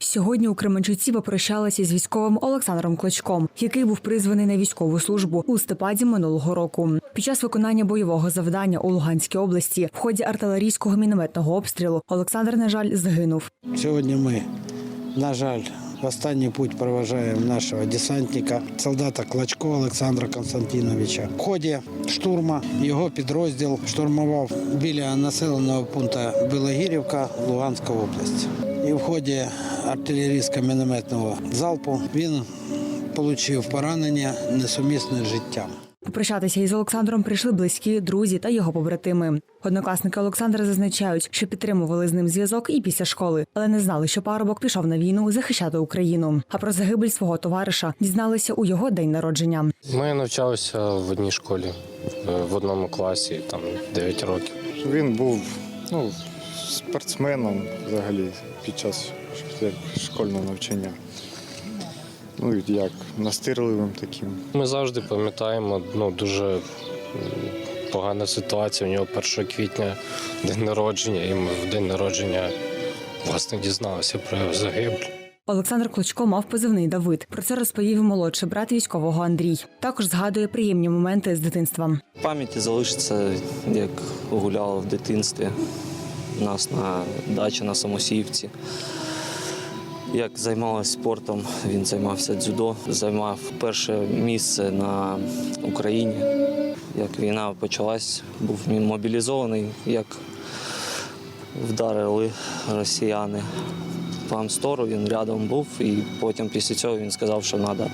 Сьогодні у Кременчуці попрощалися з військовим Олександром Клочком, який був призваний на військову службу у листопаді минулого року. Під час виконання бойового завдання у Луганській області в ході артилерійського мінометного обстрілу Олександр, на жаль, загинув. Сьогодні ми, на жаль, в останній путь проважаємо нашого десантника, солдата Клочко Олександра Константиновича. В ході штурму його підрозділ штурмував біля населеного пункту Білогірівка, Луганська область. І в ході артилерійсько мінометного залпу він отримав поранення несумісне з життям. Попрощатися із Олександром прийшли близькі, друзі та його побратими. Однокласники Олександра зазначають, що підтримували з ним зв'язок і після школи, але не знали, що парубок пішов на війну захищати Україну. А про загибель свого товариша дізналися у його день народження. Ми навчалися в одній школі е, в одному класі, там 9 років. Він був ну, спортсменом взагалі під час школьного навчання. Ну, і як настирливим таким. Ми завжди пам'ятаємо ну, дуже погана ситуація. У нього 1 квітня день народження, і ми в день народження власне дізналися про його загибель. Олександр Клочко мав позивний Давид. Про це розповів молодший брат військового Андрій. Також згадує приємні моменти з дитинства. В пам'яті залишиться, як гуляли в дитинстві у нас на дачі на самосівці. Як займалися спортом, він займався дзюдо, займав перше місце на Україні. Як війна почалась, був мобілізований, як вдарили росіяни по Амстору, він рядом був, і потім після цього він сказав, що треба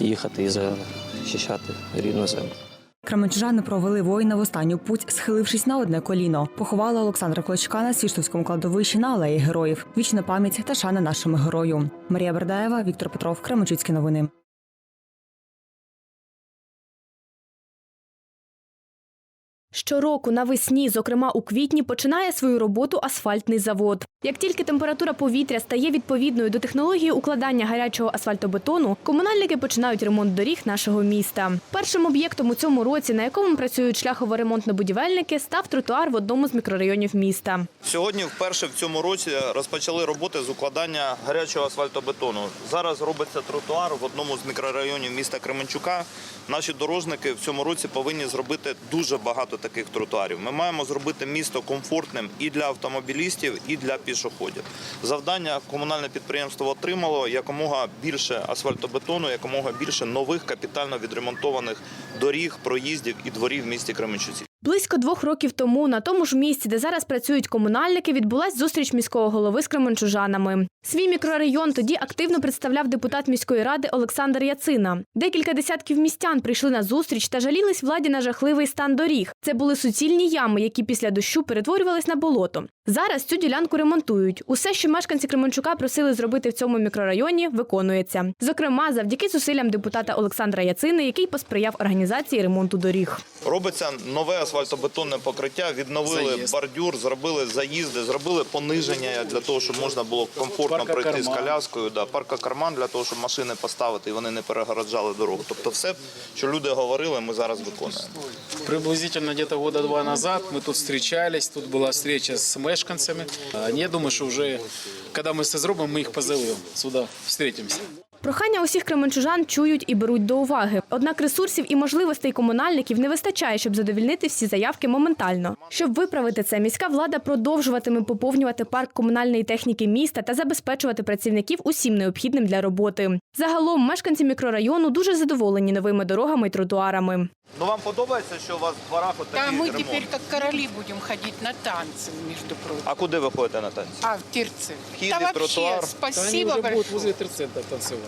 їхати і захищати рідну землю. Кременчужани провели воїна в останню путь, схилившись на одне коліно. Поховали Олександра Клочка на Свіштовському кладовищі на алеї героїв. Вічна пам'ять та шана нашому герою. Марія Бердаєва, Віктор Петров, Кременчуцькі новини. Щороку навесні, зокрема у квітні, починає свою роботу асфальтний завод. Як тільки температура повітря стає відповідною до технології укладання гарячого асфальтобетону, комунальники починають ремонт доріг нашого міста. Першим об'єктом у цьому році, на якому працюють шляхово-ремонтно-будівельники, став тротуар в одному з мікрорайонів міста. Сьогодні вперше в цьому році розпочали роботи з укладання гарячого асфальтобетону. Зараз робиться тротуар в одному з мікрорайонів міста Кременчука. Наші дорожники в цьому році повинні зробити дуже багато таких тротуарів. Ми маємо зробити місто комфортним і для автомобілістів, і для пішоходів. Завдання комунальне підприємство отримало якомога більше асфальтобетону, якомога більше нових капітально відремонтованих доріг, проїздів і дворів в місті Кременчуці. Близько двох років тому на тому ж місці, де зараз працюють комунальники, відбулась зустріч міського голови з кременчужанами. Свій мікрорайон тоді активно представляв депутат міської ради Олександр Яцина. Декілька десятків містян прийшли на зустріч та жалілись владі на жахливий стан доріг. Це були суцільні ями, які після дощу перетворювались на болото. Зараз цю ділянку ремонтують. Усе, що мешканці Кременчука просили зробити в цьому мікрорайоні, виконується. Зокрема, завдяки зусиллям депутата Олександра Яцини, який посприяв організації ремонту доріг. Робиться нове асфальтобетонне покриття, відновили бордюр, зробили заїзди, зробили пониження для того, щоб можна було комфортно пройти з коляскою. Да, паркокарман для того, щоб машини поставити і вони не перегороджали дорогу. Тобто, все, що люди говорили, ми зараз виконуємо. Приблизительно где-то года два назад мы тут встречались, тут была встреча с мешканцами. А, Я думаю, что уже, когда мы це зробимо, мы их позовем сюда, встретимся. Прохання усіх кременчужан чують і беруть до уваги. Однак ресурсів і можливостей комунальників не вистачає, щоб задовільнити всі заявки моментально. Щоб виправити це, міська влада продовжуватиме поповнювати парк комунальної техніки міста та забезпечувати працівників усім необхідним для роботи. Загалом мешканці мікрорайону дуже задоволені новими дорогами і тротуарами. Ну вам подобається, що у вас в дворах от Да, такий мы ремонт? теперь как короли будем ходить на танцы, между прочим. А куди ви ходите на танці? А, в Тирце. Вхід да і вообще, тротуар. Да они спасибо уже большое. будут возле терцентра танцевать.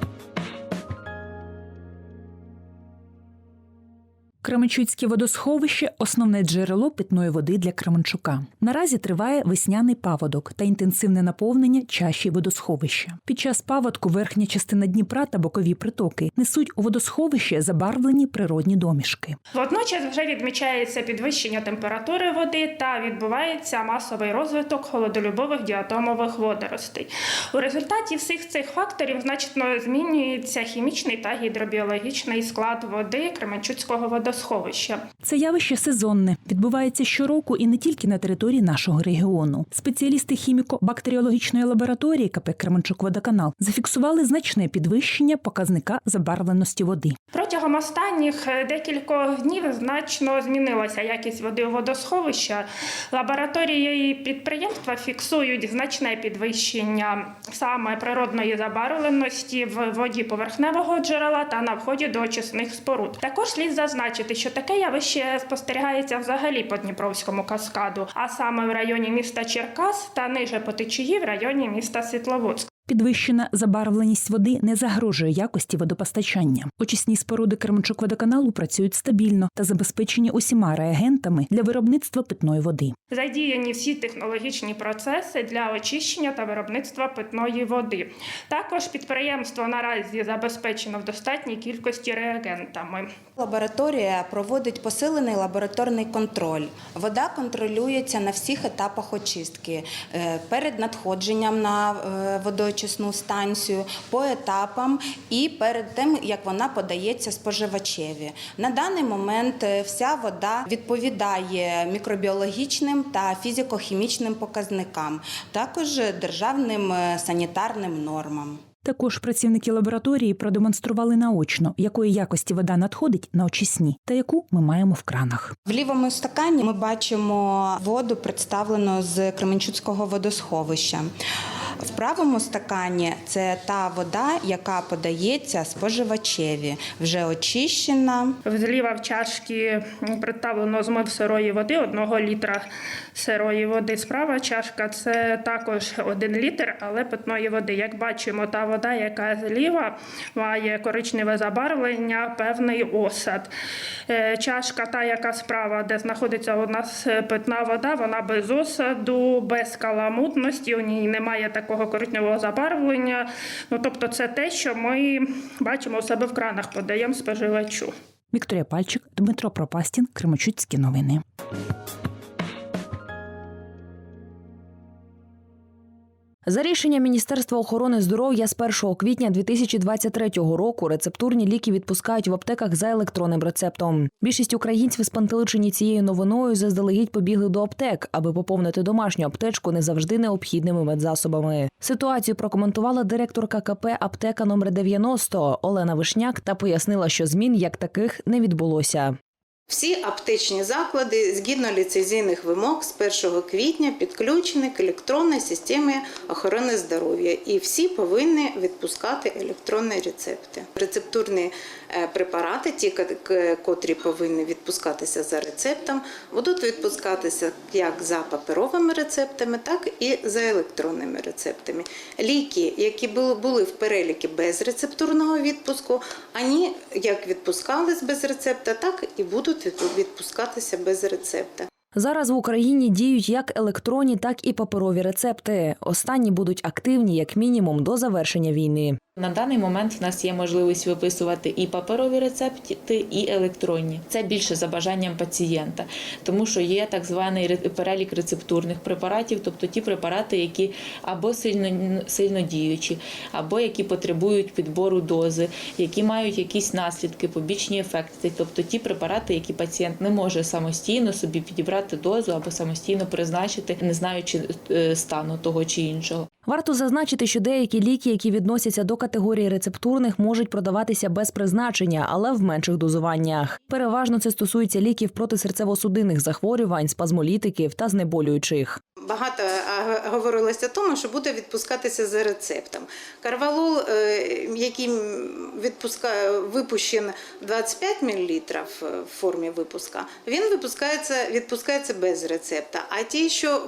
Кременчуцьке водосховище основне джерело питної води для Кременчука. Наразі триває весняний паводок та інтенсивне наповнення чаші водосховища. Під час паводку верхня частина Дніпра та бокові притоки несуть у водосховище забарвлені природні домішки. Водночас вже відмічається підвищення температури води та відбувається масовий розвиток холодолюбових діатомових водоростей. У результаті всіх цих факторів значно змінюється хімічний та гідробіологічний склад води Кременчуцького водосховища. Водосховища. Це явище сезонне, відбувається щороку і не тільки на території нашого регіону. Спеціалісти хіміко-бактеріологічної лабораторії КП Кременчук Водоканал зафіксували значне підвищення показника забарвленості води. Протягом останніх е, декількох днів значно змінилася якість води у водосховища. Лабораторії і підприємства фіксують значне підвищення саме природної забарвленості в воді поверхневого джерела та на вході до очисних споруд. Також слід зазначити, що таке явище спостерігається взагалі по Дніпровському каскаду, а саме в районі міста Черкас та ниже по течії в районі міста Світловодськ. Підвищена забарвленість води не загрожує якості водопостачання. Очисні споруди Кременчук водоканалу працюють стабільно та забезпечені усіма реагентами для виробництва питної води. Задіяні всі технологічні процеси для очищення та виробництва питної води. Також підприємство наразі забезпечено в достатній кількості реагентами. Лабораторія проводить посилений лабораторний контроль. Вода контролюється на всіх етапах очистки Е, перед надходженням на е, водоочисну станцію, по етапам і перед тим, як вона подається споживачеві. На даний момент е, вся вода відповідає мікробіологічним та фізико-хімічним показникам, також державним е, санітарним нормам. Також працівники лабораторії продемонстрували наочно, якої якості вода надходить на очисні та яку ми маємо в кранах. В лівому стакані ми бачимо воду, представлену з Кременчуцького водосховища. В правому стакані це та вода, яка подається споживачеві, вже очищена. Зліва в чашці представлено змив сирої води, одного літра сирої води. Справа чашка це також один літр, але питної води. Як бачимо, та вода, яка зліва має коричневе забарвлення, певний осад. Е, Чашка, та, яка справа, де знаходиться у нас питна вода, вона без осаду, без каламутності, у ній немає такого коричневого забарвлення. Ну, тобто, це те, що ми бачимо у себе в кранах, подаємо споживачу. Вікторія Пальчик, Дмитро Пропастін, Кримочуцькі новини. За рішенням Міністерства охорони здоров'я з 1 квітня 2023 року рецептурні ліки відпускають в аптеках за електронним рецептом. Більшість українців спантеличені цією новиною заздалегідь побігли до аптек, аби поповнити домашню аптечку не завжди необхідними медзасобами. Ситуацію прокоментувала директорка КП аптека номер 90 Олена Вишняк та пояснила, що змін як таких не відбулося. Всі аптечні заклади згідно ліцензійних вимог з 1 квітня підключені к електронній системі охорони здоров'я, і всі повинні відпускати електронні рецепти. Рецептурні препарати, ті, котрі повинні відпускатися за рецептом, будуть відпускатися як за паперовими рецептами, так і за електронними рецептами. Ліки, які були в перелікі без рецептурного відпуску, ані як відпускались без рецепта, так і будуть відпускатися без рецепта. Зараз в Україні діють як електронні, так і паперові рецепти. Останні будуть активні як мінімум до завершення війни. На даний момент в нас є можливість виписувати і паперові рецепти, і електронні. Це більше за бажанням пацієнта, тому що є так званий перелік рецептурних препаратів, тобто ті препарати, які або сильно сильно діючі, або які потребують підбору дози, які мають якісь наслідки, побічні ефекти, тобто ті препарати, які пацієнт не може самостійно собі підібрати дозу або самостійно призначити, не знаючи е, стану того чи іншого. Варто зазначити, що деякі ліки, які відносяться до категорії рецептурних, можуть продаватися без призначення, але в менших дозуваннях. Переважно це стосується ліків проти серцево-судинних захворювань, спазмолітиків та знеболюючих. Багато говорилося тому, що буде відпускатися за рецептом. Карвалол, е, який відпускає, випущен 25 мл в формі випуска, він випускається, відпускається без рецепта. А ті, що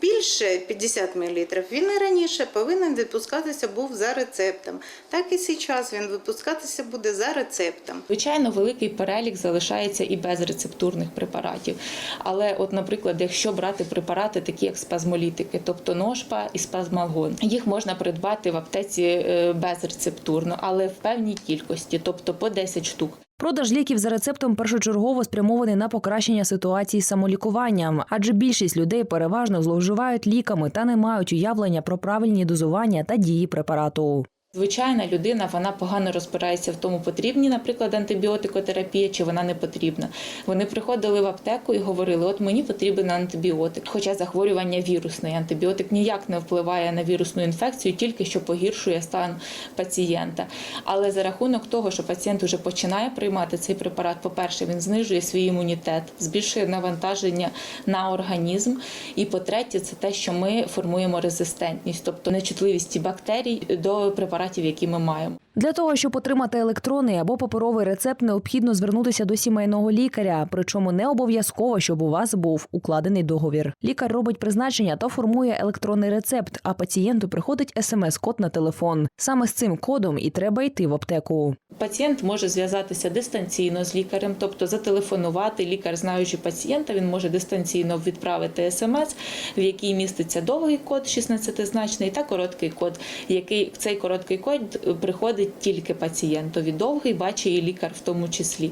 більше 50 мл, він і раніше повинен відпускатися був за рецептом. Так і зараз він випускатися буде за рецептом. Звичайно, великий перелік залишається і без рецептурних препаратів. Але, от, наприклад, якщо брати препарати, такі як спазмолітики, тобто ношпа і спазмалгон, їх можна придбати в аптеці е, безрецептурно, але в певній кількості, тобто по 10 штук. Продаж ліків за рецептом першочергово спрямований на покращення ситуації з самолікуванням, адже більшість людей переважно зловживають ліками та не мають уявлення про правильні дозування та дії препарату. Звичайна людина вона погано розбирається в тому, потрібні, наприклад, антибіотикотерапія чи вона не потрібна. Вони приходили в аптеку і говорили: от мені потрібен антибіотик. Хоча захворювання вірусне, антибіотик ніяк не впливає на вірусну інфекцію, тільки що погіршує стан пацієнта. Але за рахунок того, що пацієнт вже починає приймати цей препарат, по-перше, він знижує свій імунітет, збільшує навантаження на організм. І по-третє, це те, що ми формуємо резистентність, тобто нечутливість бактерій до препаратів, які ми маємо. Для того, щоб отримати електронний або паперовий рецепт, необхідно звернутися до сімейного лікаря. Причому не обов'язково, щоб у вас був укладений договір. Лікар робить призначення та формує електронний рецепт, а пацієнту приходить смс-код на телефон. Саме з цим кодом і треба йти в аптеку. Пацієнт може зв'язатися дистанційно з лікарем, тобто зателефонувати. Лікар, знаючи пацієнта, він може дистанційно відправити смс, в якій міститься довгий код 16-значний та короткий код, який цей короткий код приходить тільки пацієнтові. Довгий бачить і лікар в тому числі.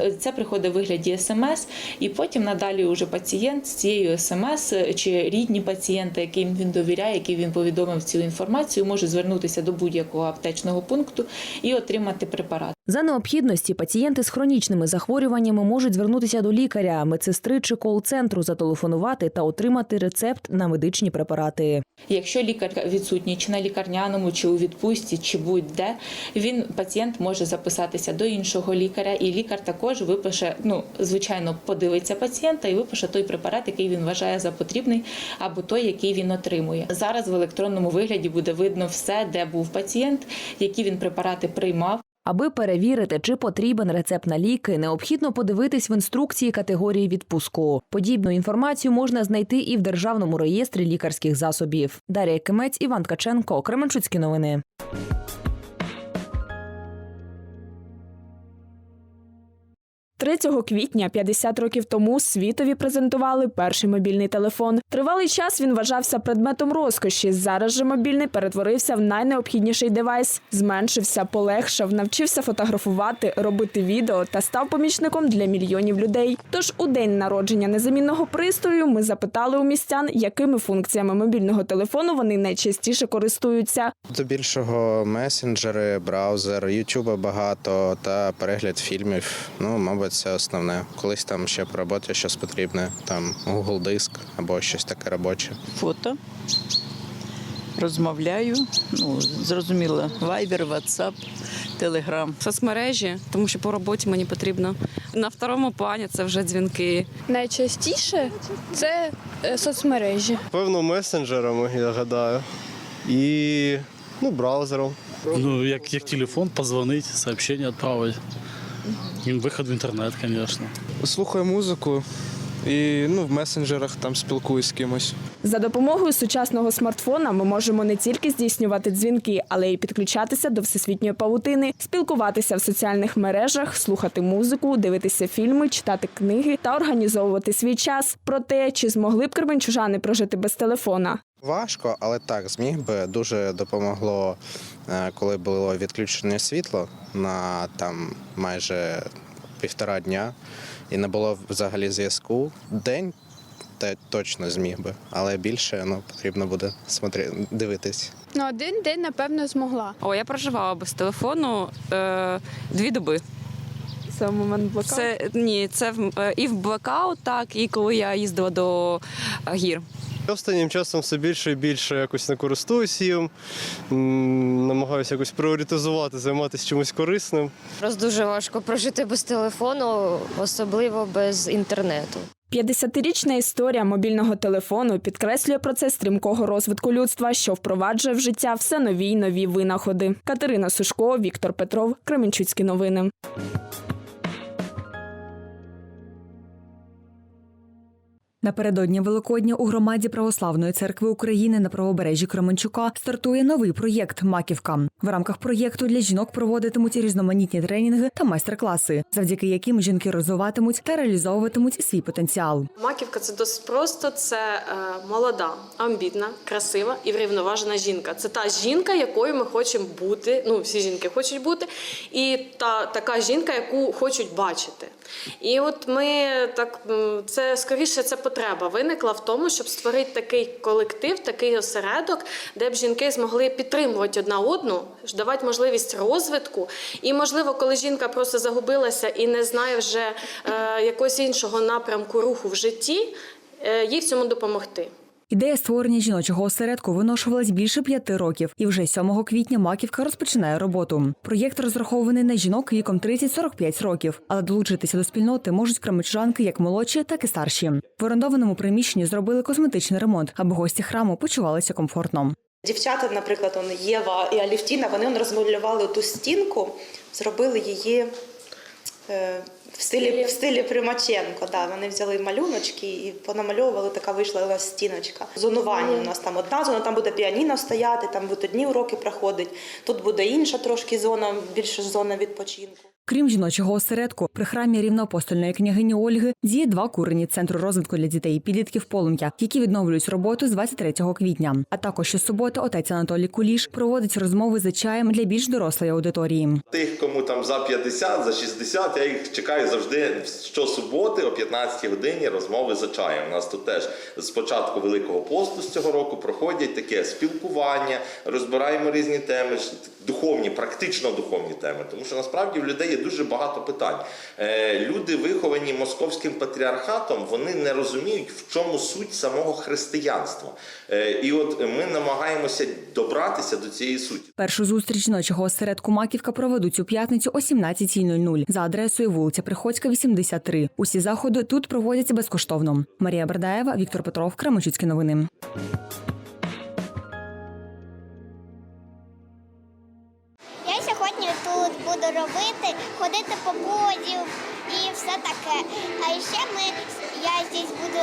Е, Це приходить в вигляді смс, і потім надалі уже пацієнт з цією смс чи рідні пацієнта, яким він довіряє, який він повідомив цю інформацію, може звернутися до будь-якого аптечного пункту і отримати препарат. За необхідності пацієнти з хронічними захворюваннями можуть звернутися до лікаря, медсестри чи кол-центру, зателефонувати та отримати рецепт на медичні препарати. Якщо лікар відсутній чи на лікарняному, чи у відпустці, чи будь-де, він пацієнт може записатися до іншого лікаря, і лікар також випише, ну звичайно, подивиться пацієнта і випише той препарат, який він вважає за потрібний, або той, який він отримує. Зараз в електронному вигляді буде видно все, де був пацієнт, які він препарати приймав. Аби перевірити, чи потрібен рецепт на ліки, необхідно подивитись в інструкції категорії відпуску. Подібну інформацію можна знайти і в державному реєстрі лікарських засобів. Дар'я Кимець, Іван Ткаченко, Кременчуцькі новини. 3 квітня 50 років тому світові презентували перший мобільний телефон. Тривалий час він вважався предметом розкоші. Зараз же мобільний перетворився в найнеобхідніший девайс. Зменшився, полегшав, навчився фотографувати, робити відео та став помічником для мільйонів людей. Тож у день народження незамінного пристрою ми запитали у містян, якими функціями мобільного телефону вони найчастіше користуються. До більшого месенджери, браузер, ютуба багато та перегляд фільмів. Ну, мабуть, це основне. Колись там ще по роботі щось потрібне, там Google диск або щось таке робоче. Фото. Розмовляю. Ну, зрозуміло, Viber, WhatsApp, Telegram. Соцмережі, тому що по роботі мені потрібно. На второму плані це вже дзвінки. Найчастіше це е, соцмережі. Певно, месенджерами, я гадаю. І ну, браузером. Ну, як, як телефон, позвонить, сообщение відправити. Виход в інтернет, звісно. Слухаю музику і ну, в месенджерах там спілкуюсь з кимось. За допомогою сучасного смартфона ми можемо не тільки здійснювати дзвінки, але й підключатися до всесвітньої павутини, спілкуватися в соціальних мережах, слухати музику, дивитися фільми, читати книги та організовувати свій час. Про те, чи змогли б кременчужани прожити без телефона. Важко, але так, зміг би дуже допомогло, е, коли було відключене світло на там майже півтора дня, і не було взагалі зв'язку. День те точно зміг би, але більше ну, потрібно буде смотри, дивитись. Ну, один день, напевно, змогла. О, я проживала без телефону е, дві доби. Це в момент блокауту? Це ні, це в- е, і в блекаут, так, і коли я їздила до е, Останнім часом все більше і більше якось не користуюсь їм. Намагаюся якось пріоритизувати, займатися чимось корисним. Просто дуже важко прожити без телефону, особливо без інтернету. 50-річна історія мобільного телефону підкреслює процес стрімкого розвитку людства, що впроваджує в життя все нові й нові винаходи. Катерина Сушко, Віктор Петров, Кременчуцькі новини. Напередодні Великодня у громаді Православної церкви України на правобережжі Кременчука стартує новий проєкт Маківка. В рамках проєкту для жінок проводитимуть різноманітні тренінги та майстер-класи, завдяки яким жінки розвиватимуть та реалізовуватимуть свій потенціал. Маківка це досить просто. Це е, молода, амбітна, красива і врівноважена жінка. Це та жінка, якою ми хочемо бути. Ну, всі жінки хочуть бути, і та така жінка, яку хочуть бачити. І от ми так це скоріше це потреба виникла в тому, щоб створити такий колектив, такий осередок, де б жінки змогли підтримувати одна одну, давати можливість розвитку. І, можливо, коли жінка просто загубилася і не знає вже е, якогось іншого напрямку руху в житті, е, їй в цьому допомогти. Ідея створення жіночого осередку виношувалась більше п'яти років, і вже 7 квітня Маківка розпочинає роботу. Проєкт розрахований на жінок віком 30-45 років, але долучитися до спільноти можуть крамичужанки як молодші, так і старші. В орендованому приміщенні зробили косметичний ремонт, аби гості храму почувалися комфортно. Дівчата, наприклад, он Єва і Алівтіна, вони он розмалювали ту стінку, зробили її е, в стилі, в стилі Примаченко. Да, вони взяли малюночки і понамальовували, така вийшла у нас стіночка. Зонування у нас там одна зона, там буде піаніно стояти, там будуть одні уроки проходить, Тут буде інша трошки зона, більше зона відпочинку. Крім жіночого осередку, при храмі рівноапостольної княгині Ольги діє два курені центру розвитку для дітей і підлітків полум'я, які відновлюють роботу з 23 квітня. А також щосуботи отець Анатолій Куліш проводить розмови за чаєм для більш дорослої аудиторії. Тих, кому там за 50, за 60, я їх чекаю завжди щосуботи о 15 годині розмови за чаєм. У нас тут теж з початку Великого посту з цього року проходять таке спілкування, розбираємо різні теми, духовні, практично духовні теми. Тому що насправді в людей є дуже багато питань. Е, Люди, виховані московським патріархатом, вони не розуміють, в чому суть самого християнства. Е, І от ми намагаємося добратися до цієї суті. Першу зустріч жіночого осередку Маківка проведуть у п'ятницю о 17.00 за адресою вулиця Приходька, 83. Усі заходи тут проводяться безкоштовно. Марія Бердаєва, Віктор Петров, Кременчуцькі новини. Буду робити, ходити по подію і все таке. А ще ми, я здесь буду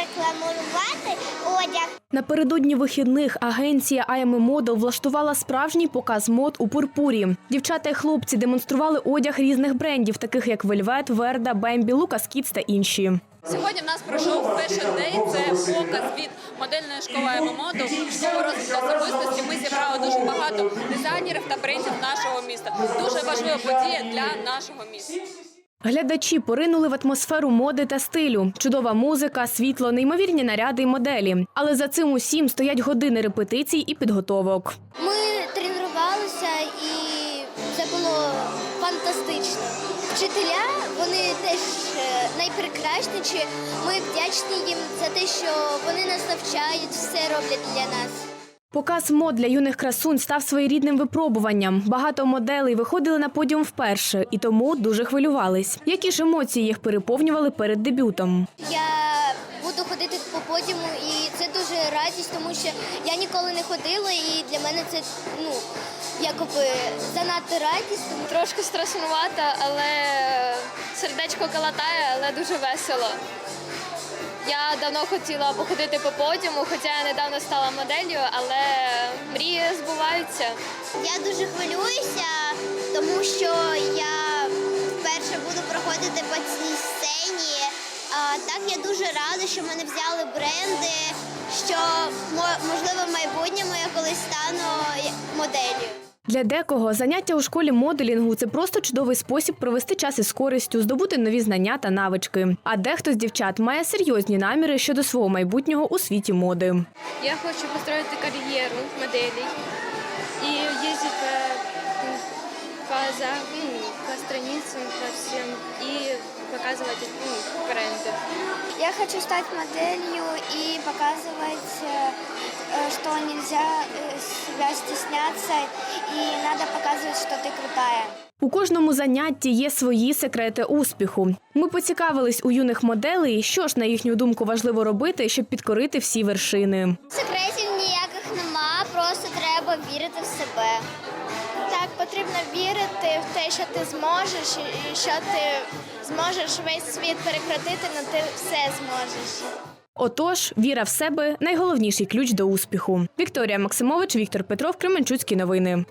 рекламувати одяг. Напередодні вихідних агенція IM Model влаштувала справжній показ мод у пурпурі. Дівчата і хлопці демонстрували одяг різних брендів, таких як Вельвет, Верда, Бембі, Лукас Кітс та інші. Сьогодні в нас пройшов Fashion Day. Це показ від модельної школи ММОДу, школи розвитку багато дизайнерів та брендів нашого міста. Дуже важлива подія для нашого міста. Глядачі поринули в атмосферу моди та стилю. Чудова музика, світло, неймовірні наряди і моделі. Але за цим усім стоять години репетицій і підготовок. Ми тренувалися і це було фантастично. Вчителя вони теж е, найпрекрасніші. Ми вдячні їм за те, що вони нас навчають, все роблять для нас. Показ мод для юних красунь став своєрідним випробуванням. Багато моделей виходили на подіум вперше і тому дуже хвилювались. Які ж емоції їх переповнювали перед дебютом? Я буду ходити по подіуму, і це дуже радість, тому що я ніколи не ходила, і для мене це ну якоби занадто радість. Трошки страшнувато, але сердечко калатає, але дуже весело. Я давно хотіла походити по подіуму, хоча я недавно стала моделлю, але мрії збуваються. Я дуже хвилююся, тому що я вперше буду проходити по цій сцені. А, так я дуже рада, що мене взяли бренди, що можливо в майбутньому я колись стану моделлю. Для декого заняття у школі моделінгу це просто чудовий спосіб провести час із користю, здобути нові знання та навички. А дехто з дівчат має серйозні наміри щодо свого майбутнього у світі моди. Я хочу построить карьеру моделей и ездить по, по, по страницам, по всем и показывать ну, бренды. Я хочу стать моделью и показывать, э, что нельзя э, себя стесняться, и надо показывать, что ты крутая. У кожному занятті є свої секрети успіху. Ми поцікавились у юних моделей, що ж на їхню думку важливо робити, щоб підкорити всі вершини. Секретів ніяких нема, просто треба вірити в себе. Вірити в те, що ти зможеш, і що ти зможеш весь світ перекрутити, але ти все зможеш. Отож, віра в себе найголовніший ключ до успіху. Вікторія Максимович, Віктор Петров, Кременчуцькі новини.